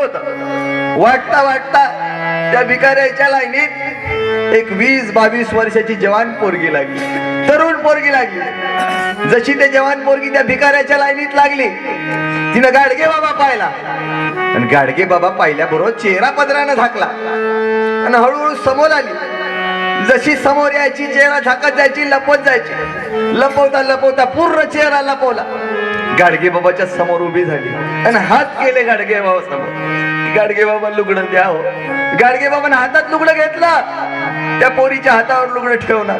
वाटता वाटता त्या भिकाऱ्याच्या लाईनीत एक वीस बावीस वर्षाची जवान पोरगी लागली. तरुण पोरगी लागली. जशी ते जवान पोरगी त्या भिकाऱ्याच्या लाईनीत लागली तिनं गाडगे बाबा पाहिला. आणि गाडगे बाबा पाहिल्याबरोबर चेहरा पदरानं झाकला. आणि हळूहळू समोर आली. जशी समोर यायची चेहरा झाकत जायची लपवत जायची. लपवता लपवता पूर्ण चेहरा लपवला. गाडगे बाबाच्या समोर उभी झाली. आणि हात केले गाडगे बाबा समोर. गाडगे बाबा लुगडं द्या हो. गाडगे बाबाने हातात लुगडं घेतला. त्या पोरीच्या हातावर लुगडं ठेवणार.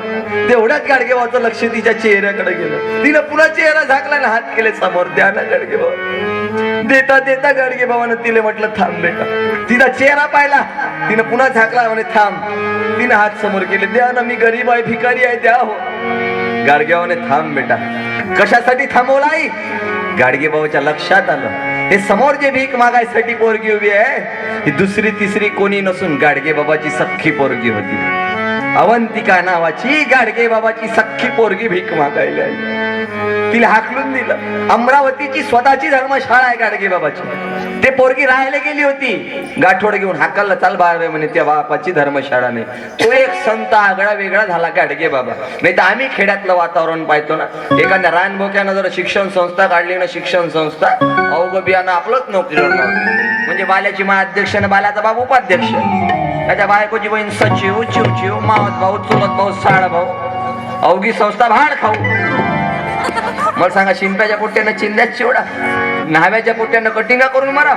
तेवढ्याच गाडगे बाबाचं लक्ष तिच्या चेहऱ्याकडे गेलं. तिनं पुन्हा चेहरा झाकला आणि हात केले समोर. द्या ना गाडगे बाबा देता देता गाडगे बाबानं तिला म्हटलं थांब बेटा. तिचा चेहरा पाहिला. तिनं पुन्हा झाकला म्हणे थांब. तिनं हात समोर केले. द्या ना मी गरीब आहे भिकारी आहे द्या हो. गाडगेबाबाने थांब बेटा. कशासाठी थांबवलाय आई गाडगेबाबाच्या लक्षात आलं. हे समोर जे भीक मागायसाठी पोरगी उभी आहे ही दुसरी तिसरी कोणी नसून गाडगेबाबाची सख्खी पोरगी होती. अवंतिका नावाची गाडगे बाबाची सख्खी पोरगी भीक मागायला आली तिला हाकलून दिलं. अमरावतीची स्वतःची धर्मशाळा आहे गाडगे बाबाची. ते पोरगी राहायला गेली होती. गाठोड घेऊन हाकलला चाल बाळ म्हणे त्या बापाची धर्मशाळा नाही. तो एक संत आगळा वेगळा झाला गाडगे बाबा. नाही तर आम्ही खेड्यातलं वातावरण पाहतो ना. एखाद्या रानभोक्यानं जर शिक्षण संस्था काढली ना शिक्षण संस्था अवघ बियाणं आपलंच नोकरीवर म्हणजे बाल्याची मा अध्यक्ष आणि बाल्याचा बाप उपाध्यक्ष. त्याच्या बायकोची बहीण सचिव चिवचिव मावत भाऊ चुलत भाऊ साळ भाऊ. अवघी संस्था भाड खाऊ. मला सांगा शिंप्याच्या पोट्यानं चिंध्यात चिवडा न्हाव्याच्या पोट्यानं कटिंगा करून मारा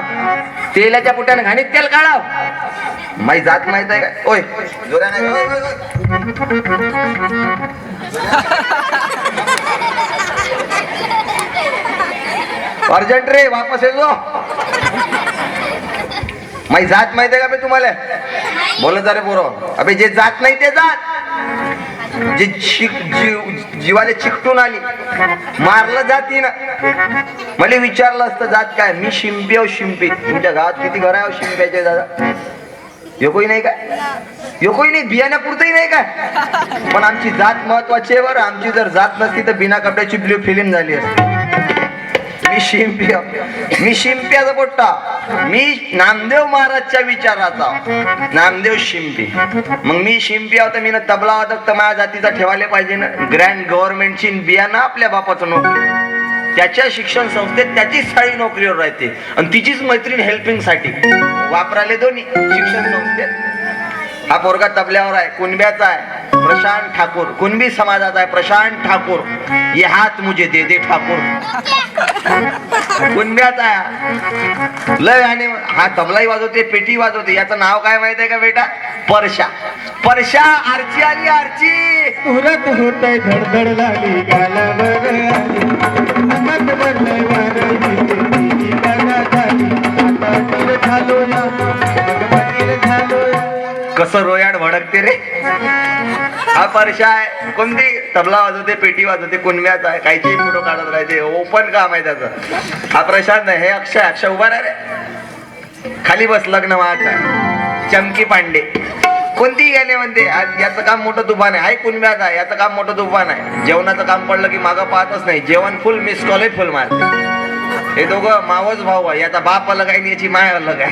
तेलाच्या पोट्यानं घाणीत तेल काढा माही जात माहीत आहे काय? ओय. अर्जंट रे वापस येतो माही जात माहीत आहे का तुम्हाला? बोलत जा रे पोरो. अबे जे जात नाही ते जात. जे चिक जीव जीवाला चिकटून आली मारलं जाती ना. मला विचारलं असतं जात काय? मी शिंपी आहो शिंपी. तुमच्या गावात किती घर आहे शिंप्याचे दादा? यो कोई नाही काय यो कोई नाही? बियाण्यापुरतही नाही काय पण आमची जात महत्वाची आहे बरं. आमची जर जात नसती तर बिना कपड्याची ब्ल्यू फिल्म झाली असती. मी शिंप्या मी शिंप्याचा पोट्टा. मी नामदेव महाराजच्या विचाराचा. नामदेव शिंपी. मग मी शिंपी होता मी तबला वादक तर माझ्या जातीचा ठेवायला पाहिजे ना. ग्रँड गव्हर्नमेंटची बियाणं आपल्या बापाचं नोकरी. त्याच्या शिक्षण संस्थेत त्याचीच साळी नोकरीवर राहते. आणि तिचीच मैत्रीण हेल्पिंगसाठी. वापराले दोन्ही. शिक्षण संस्थेत. हा पोरगा तबल्यावर आहे कुणब्याचा आहे. प्रशांत ठाकूर. कुणबी समाजात आहे प्रशांत ठाकूर. ये हात मुझे दे दे ठाकूर. कुणब्यात आहे? लय आणि हा तबलाही वाजवते पेटी वाजवते. याचं नाव काय माहीत आहे का बेटा? परशा. परशा आरची आली आरची. उरत होत धडधड लागली गालावर आली. अंगात कसं रोयाड भडकते रे? हा परशा आहे कोणती? तबला वाजवते पेटी वाजवते कुणव्याचा आहे काहीची फोटो काढत राहते ओपन काम आहे त्याचं. हा प्रशांत आहे. हे अक्षय अक्षय उभा रे. खाली बस लग्न व्हायचं चमकी पांडे. कोणती गेले म्हणते आज याचं काम मोठं तुफान आहे. हाय आहे याचं काम मोठं तुफान आहे. जेवणाचं काम पडलं की मागं पाहतच नाही. जेवण फुल मिस कॉलेज फुल मारते हे दोघं मावच भाऊ आहे. याचा बाप अलग आहे याची माय अलग आहे.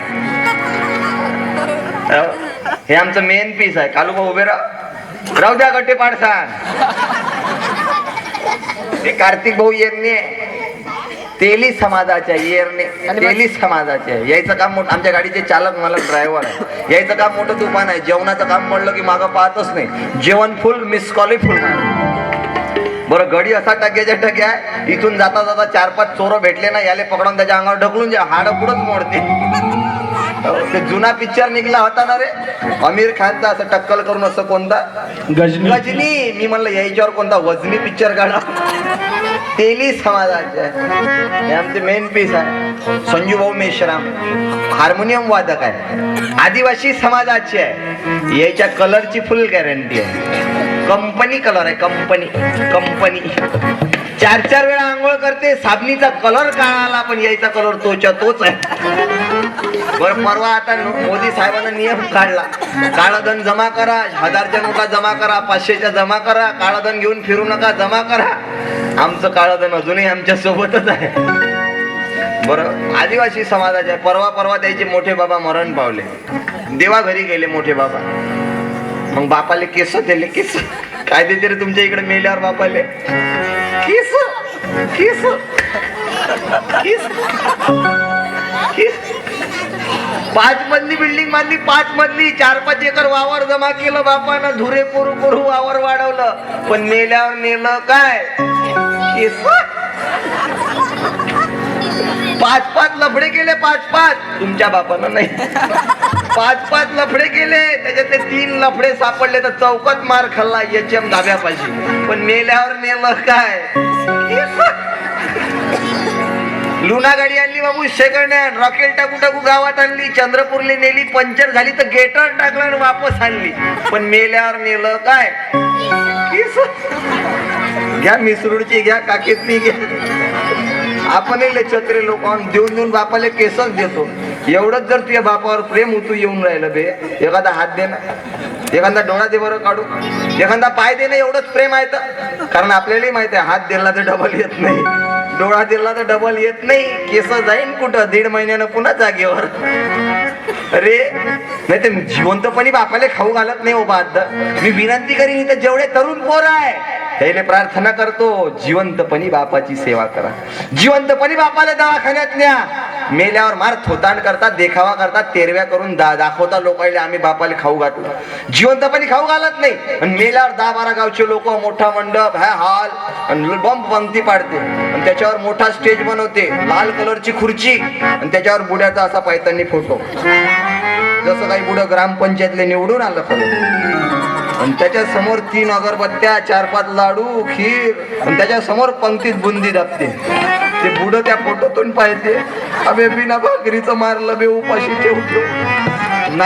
हो. हो. आमचं मेन पीस आहे. कालू भाऊ उभे राह. राहू द्या गट्टे पाडसान. हे कार्तिक भाऊ येरणे. तेली समाजाचे आहे, येरणे तेली समाजाचे. आहे. यायचं काम मोठं आमच्या गाडीचे चालक मला ड्रायव्हर आहे. यायचं काम मोठं तुफान आहे. जेवणाचं काम पडलं की मागं पाहतच नाही. जेवण फुल मिस कॉल फुल बरं गडी असा टक्याच्या टक्या आहे. इथून जाता जाता चार पाच चोरं भेटले ना याले पकडून त्याच्या अंगावर ढकलून जे हाडं पुढंच मोडते ते जुना पिक्चर निघला होता ना रे? आमिर खानचा असं टक्कल करून असं कोणता? गजनी. गजनी. मी म्हणलं याच्यावर कोणता वजनी पिक्चर काढा. तेली समाजाचे. हे आमचे मेन पीस आहे. संजू भाऊ मेश्राम. हार्मोनियम वादक आहे. आदिवासी समाजाचे आहे. याच्या कलरची फुल गॅरंटी आहे. कंपनी कलर आहे कंपनी कंपनी चार चार वेळा आंघोळ करते साबणीचा कलर काळाला पण यायचा कलर तोच्या तोच आहे. बरं परवा आता मोदी साहेबांना नियम काढला. काळं धन जमा करा हजारच्या नोटा जमा करा पाचशेच्या जमा करा काळं धन घेऊन फिरू नका जमा करा. आमचं काळधन अजूनही आमच्या सोबतच आहे. बरं आदिवासी समाजाचे परवा परवा त्याचे मोठे बाबा मरण पावले. देवा घरी गेले मोठे बाबा. मग बापाले केस दिले केस. काय देते रे तुमच्या इकडे मेल्यावर बापाले? केस केस केस. केस. पाच मधली बिल्डिंग बांधली पाच मधली चार पाच एकर वावर जमा केलं बापानं धुरे करू करू वावर वाढवलं. पण नेल्यावर नेलं काय? पाच पाच लफडे केले पाच पाच. तुमच्या बापानं नाही. पाच पाच लफडे केले त्याच्यातले तीन लफडे सापडले तर चौकात मार खाल्ला एच एम धाब्यापाशी. पण नेल्यावर नेलं काय? लुना गाडी आणली बाबू सेकंड हँड रॉकेट टाकू टाकू गावात आणली. चंद्रपूरली नेली पंचर झाली तर गेटर टाकलं आणि वापस आणली. पण मेल्यावर नेलं काय? घ्या मिसरूडची घ्या काकेतली घ्या. आपण छत्रे लोक देऊन देऊन बापाला केसच देतो. एवढंच जर तुझ्या बापावर प्रेम उतू येऊन राहिलं बे. एखादा हात दे ना. एखादा डोळा दे बरं काढू. एखादा पाय दे ना एवढंच प्रेम आहे तर. कारण आपल्यालाही माहिती आहे हात दिला तर डबल येत नाही. डोळा दिला तर डबल येत नाही. केस जाईन कुठं? दीड महिन्यानं पुन्हा जागेवर. अरे नाही ते जिवंतपणी बापाले खाऊ घालत नाही हो बाद मी विनंती करीन इथं जेवढे तरुण पोर आहे त्याला प्रार्थना करतो जिवंतपणी बापाची सेवा करा. जिवंतपणी बापाला दवाखान्यात न्या. मेल्यावर मार थोतांड करतात देखावा करतात तेरव्या करून दा दाखवता लोकांना आम्ही बापाला खाऊ घातलो. जिवंतपणी खाऊ घालत नाही. आणि मेल्यावर दहा बारा गावचे लोक मोठा मंडप हा हॉल आणि बंब पंक्ती पाडते. आणि त्याच्यावर मोठा स्टेज बनवते. लाल कलरची खुर्ची आणि त्याच्यावर बुड्याचा असा पायतानी फोटो. जसं काही बुडं ग्रामपंचायतले निवडून आलं खरं आणि त्याच्यासमोर तीन अगरबत्त्या चार पाच लाडू खीर आणि त्याच्यासमोर पंक्तीत बुंदी दाबते. ते बुड त्या फोटोतून पाहिजे अबे बिना भाकरीचं मारलं बे उपाशी ठेवतो